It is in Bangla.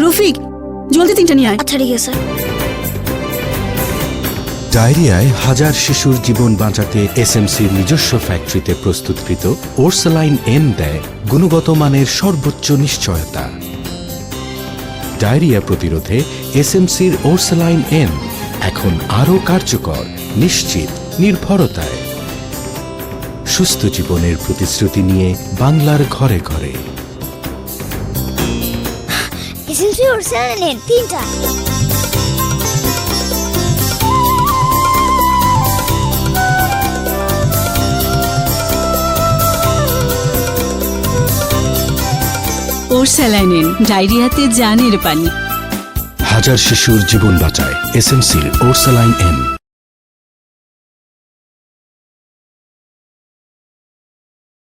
রফিক জলদি তিনটা নিয়ে আয়। আচ্ছা ঠিক আছে। ডায়রিয়ায় হাজার শিশুর জীবন বাঁচাতে এসএমসির নিজস্ব ফ্যাক্টরিতে প্রস্তুতকৃত ওরসালাইন এন দেয় গুণগত মানের সর্বোচ্চ নিশ্চয়তা। ডায়রিয়া প্রতিরোধে এসএমসির ওরসালাইন এন এখন আরও কার্যকর নিশ্চিত নির্ভরতায়। সুস্থ জীবনের প্রতিশ্রুতি নিয়ে বাংলার ঘরে ঘরে। এসএমসি ওর চ্যানেল তিনটা ওর স্যালাইনেন ডায়রিয়াতে জানের পানি হাজার শিশুর জীবন বাঁচায় এসএমসির ওরসালাইন এন